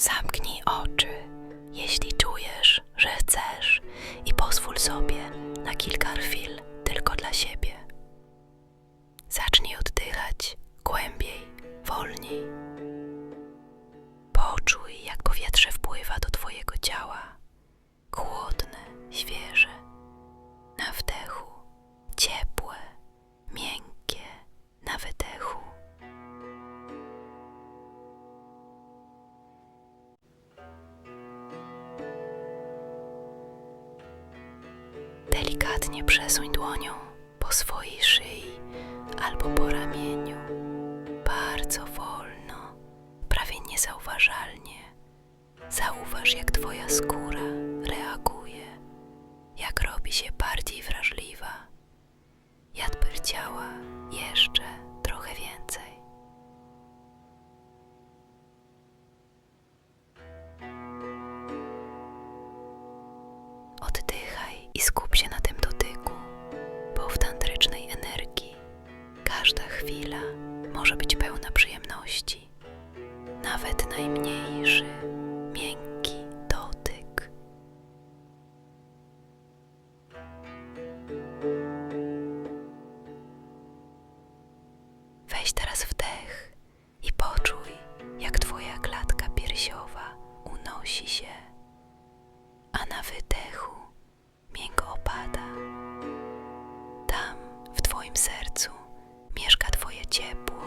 Zamknij oczy, jeśli czujesz, że chcesz, i pozwól sobie na kilka chwil tylko dla siebie. Zacznij oddychać głębiej, wolniej. Poczuj, jak powietrze wpływa do Twojego ciała. Chłodne, świeże. Na wdechu, ciepłe, Delikatnie przesuń dłonią po swojej szyi albo po ramieniu. Bardzo wolno, prawie niezauważalnie. Zauważ, jak Twoja skóra reaguje, jak robi się bardziej wrażliwa. Jadbyr ciała i skup się na tym dotyku, bo w tantrycznej energii każda chwila może być pełna przyjemności. Nawet najmniejszy, miękki dotyk. Weź teraz wdech i poczuj, jak Twoja klatka piersiowa unosi się a na wydechu miękko opada. Tam, w Twoim sercu, mieszka Twoje ciepło,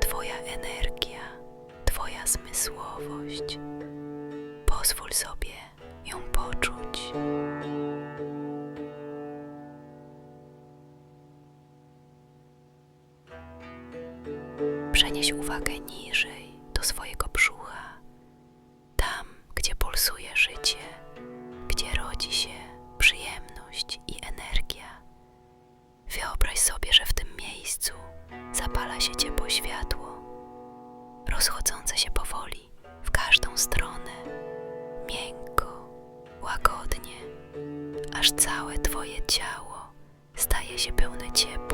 Twoja energia, Twoja zmysłowość. Pozwól sobie ją poczuć. Przenieś uwagę niżej do swojego rozchodzące się powoli w każdą stronę, miękko, łagodnie, aż całe Twoje ciało staje się pełne ciepła.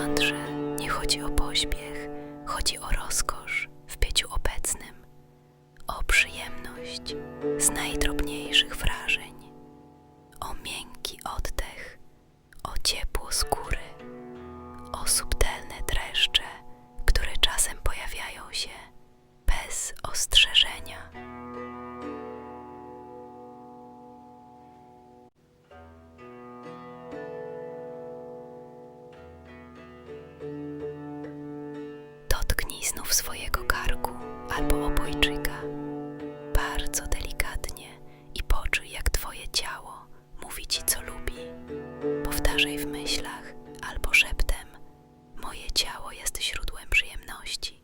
W tandrze nie chodzi o pośpiech, chodzi o rozkosz w byciu obecnym. O przyjemność z najdrobniejszych wrażeń, Dotknij znów swojego karku albo obojczyka bardzo delikatnie i poczuj, jak Twoje ciało mówi Ci, co lubi. Powtarzaj w myślach albo szeptem: Moje ciało jest źródłem przyjemności.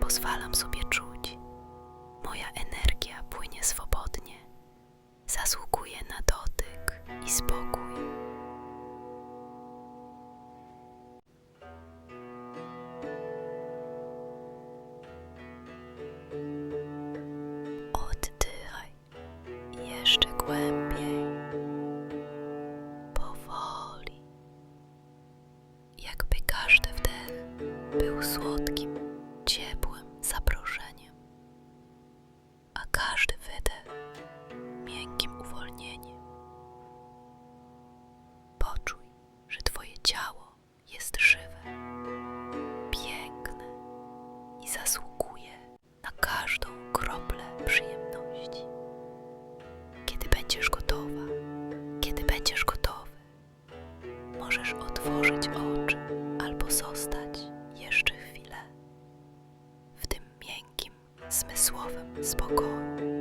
Pozwalam sobie czuć. Moja energia płynie swobodnie. Zasługuje na dotyk i spokój. zmysłowym spokoju.